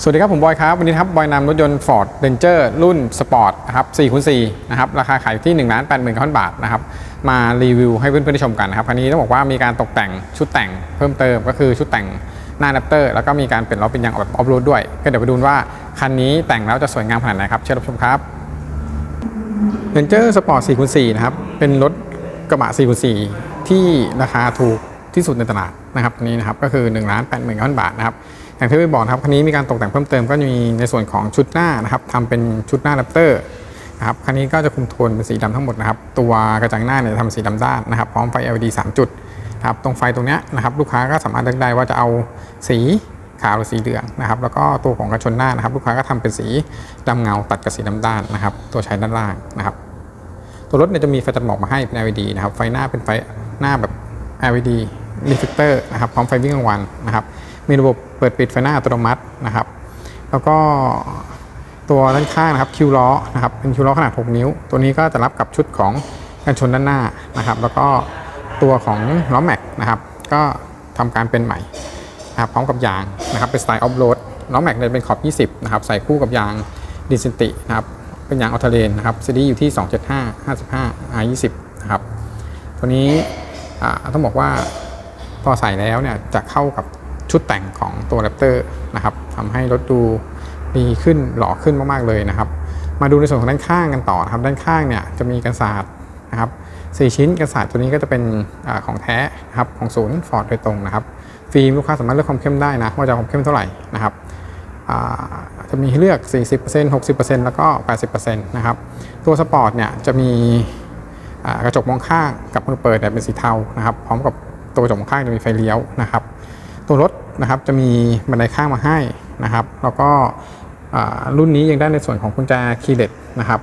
สวัสดีครับ ผมบอยครับ วันนี้ครับบอยนำรถยนต์ Ford Ranger รุ่นสปอร์ตนะครับ4คูณ4นะครับ ราคาขายที่1นึ่งล้านแปดหมื่นบาทนะครับ มารีวิวให้เพื่อนๆได้ชมกันนะครับ คันนี้ต้องบอกว่ามีการตกแต่งชุดแต่งเพิ่มเติมก็คือชุดแต่งหน้าแรปเตอร์ แล้วก็มีการเปลี่ยนล้อเป็นยางแบบออฟโรดด้วย ก็เดี๋ยวไปดูว่าคันนี้แต่งแล้วจะสวยงามขนาดไหนครับ เชิญรับชมครับ Ranger Sport 4คูณ4นะครับ เป็นรถกระบะ4คูณ4ที่ราคาถูกที่สุดในตลาดนะครับนี้นะครับ ก็คือ1นึ่งล้านแปดหมื่นบาทนะครับ อย่างที่พี่บอกครับคันนี้มีการตกแต่งเพิ่มเติมก็จะมีในส่วนของชุดหน้านะครับทำเป็นชุดหน้าแรปเตอร์นะครับคันนี้ก็จะคุมโทนเป็นสีดำทั้งหมดนะครับ ตัวกระจังหน้าเนี่ยทำสีดำด้านนะครับ พร้อมไฟ LED 3 จุดนะครับตรงไฟตรงนี้นะครับลูกค้าก็สามารถเลือกได้ว่าจะเอาสีขาวหรือสีเหลืองนะครับ แล้วก็ตัวของกระชนหน้านะครับ ลูกค้าก็ทำเป็นสีดำเงาตัดกับสีดำด้านนะครับ ตัวใช้ด้านล่างนะครับ ตัวรถเนี่ยจะมีไฟตัดหมอกมาให้เป็น LED นะครับ ไฟหน้าเป็นไฟหน้าแบบ LED reflector นะครับ พร้อมไฟวิ่งกลางวันนะครับ มีระบบเปิดปิดไฟหน้าอัตโนมัตินะครับ แล้วก็ตัวด้านข้างนะครับคิวล้อนะครับเป็นคิวล้อขนาด 6 นิ้ว ตัวนี้ก็จะรับกับชุดของกันชนด้านหน้านะครับ แล้วก็ตัวของล้อแม็กนะครับ ก็ทำการเป็นใหม่นะครับพร้อมกับยางนะครับเป็นสไตล์ออฟโรดล้อแม็กเนี่ยเป็นขอบ 20 นะครับ ใส่คู่กับยางดินซินตินะครับ เป็นยางออเทเลนนะครับซีดีอยู่ที่ 275 55 R20 นะครับ ตัวนี้ต้องบอกว่าพอใส่แล้วเนี่ยจะเข้ากับ ชุดแต่งของตัว Raptor นะครับทำให้รถดูดีขึ้นหล่อขึ้นมากๆเลยนะครับ มาดูในส่วนของด้านข้างกันต่อนะครับด้านข้างเนี่ยจะมีกันศาสตร์นะครับสี่ชิ้นกันศาสตร์ตัวนี้ก็จะเป็นอของแท้นะครับของศูนย์ฟอร์ดโดยตรงนะครับฟิล์มลูกค้าสามารถเลือกความเข้มได้นะว่าจะเอาความเข้มเท่าไหร่นะครับจะมีให้เลือก 40% 60%แล้วก็ 80%นะครับ ตัวสปอร์ตเนี่ยจะมีกระจกมองข้างกับมือเปิดเนี่เป็นสีเทานะครับ พร้อมกับตัวกระจกมองข้างจะมีไฟเลี้ยวนะครับ ตัวรถนะครับจะมีบันไดข้างมาให้นะครับ แล้วก็รุ่นนี้ยังได้ในส่วนของกุญแจคีย์เลสนะครับ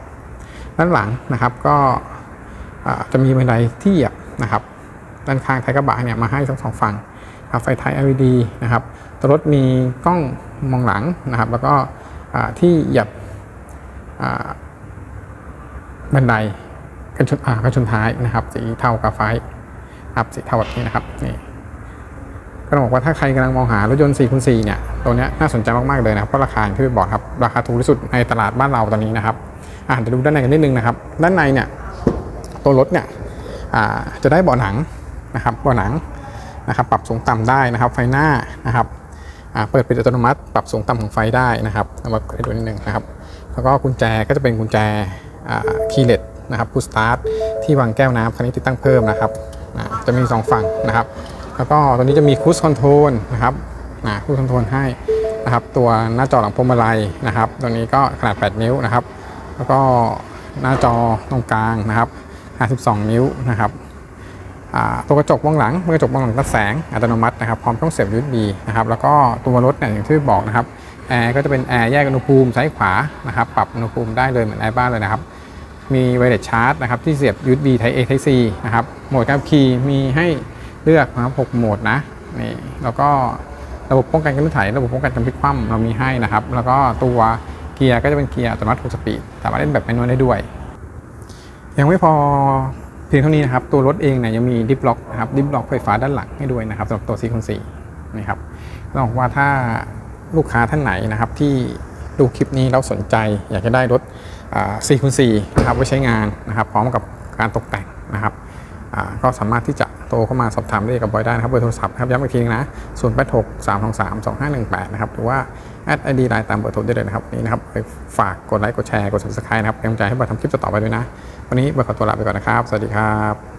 ด้านหลังนะครับก็จะมีบันไดที่เหยียบนะครับด้านข้างท้ายกระบะเนี่ยมาให้ทั้งสองฝั่งครับไฟท้าย LED นะครับตัวรถมีกล้องมองหลังนะครับ แล้วก็ที่เหยียบบันไดกันชนกันชนท้ายนะครับ สีเทากาไฟครับสีเทาแบบนี้นะครับนี่ ก็ต้องบอกว่าถ้าใครกำลังมองหารถยนต์4คูณ4เนี่ยตัวนี้น่าสนใจมาก ๆ เลยนะครับเพราะราคาอย่างที่พี่บอกครับราคาถูกที่สุดในตลาดบ้านเราตอนนี้นะครับอ่าเดี๋ยวดูด้านในกันนิดนึงนะครับ ด้านในเนี่ยตัวรถเนี่ยอ่าจะได้เบาะหนังนะครับเบาะหนังนะครับปรับสูงต่ำได้นะครับ ไฟหน้านะครับอ่าเปิดปิดอัตโนมัติ ปรับสูงต่ำของไฟได้นะครับเอามาดูนิดนึงนะครับ แล้วก็กุญแจก็จะเป็นกุญแจคีย์เลสนะครับพุสตาร์ทที่วางแก้วน้ำคันนี้ติดตั้งเพิ่มนะครับอ่าจะมี 2 ฝั่งนะครับ แล้วก็ตอนนี้จะมีคูสคอนโทรลนะครับคูสคอนโทรลให้นะครับตัวหน้าจอหลังพวงมาลัยนะครับ ตัวนี้ก็ขนาด 8 นิ้วนะครับ แล้วก็หน้าจอตรงกลางนะครับ 52 นิ้วนะครับตัวกระจกมองหลังกระจกมองหลังตัดแสงอัตโนมัตินะครับพร้อมช่องเสียบ USB นะครับแล้วก็ตัวรถเนี่ยอย่างที่บอกนะครับแอร์ก็จะเป็นแอร์แยกอุณหภูมิซ้ายขวานะครับปรับอุณหภูมิได้เลยเหมือนแอร์บ้านเลยนะครับ มีไวเลสชาร์จนะครับที่เสียบ USB Type A Type C นะครับโหมดการขี่มีให้ เลือกนะครับ6โหมดนะนี่แล้วก็ระบบป้องกันการลื่นไถระบบป้องกันการพลิกคว่ำเรามีให้นะครับ แล้วก็ตัวเกียร์ก็จะเป็นเกียร์อัตโนมัติ6สปีดสามารถเล่นแบบแมนนวลได้ด้วย ยังไม่พอเพียงเท่านี้นะครับ ตัวรถเองเนี่ยยังมีดิฟล็อกนะครับดิฟล็อกไฟฟ้าด้านหลังให้ด้วยนะครับสำหรับตัว4 4นี่ครับต้องบอกว่าถ้าลูกค้าท่านไหนนะครับที่ดูคลิปนี้แล้วสนใจ อยากจะได้รถ4คูณ4นะครับไว้ใช้งานนะครับ พร้อมกับการตกแต่งนะครับก็สามารถที่จะ ทรเข้ามาสอบถามได้กับบอยได้นะครับเบอร์โทรศัพท์ครับย้ำอีกทีนึงนะ0 8 6 3 2 3 2 5 1 8นะครับหรือว่าแอดไอดีไลน์ตามเบอร์โทรได้เลยนะครับนี่นะครับไปฝากกดไลค์กดแชร์กด subscribe นะครับเป็นกำลังใจให้บอยทำคลิปต่อไปด้วยนะ วันนี้บอยขอตัวลาไปก่อนนะครับ สวัสดีครับ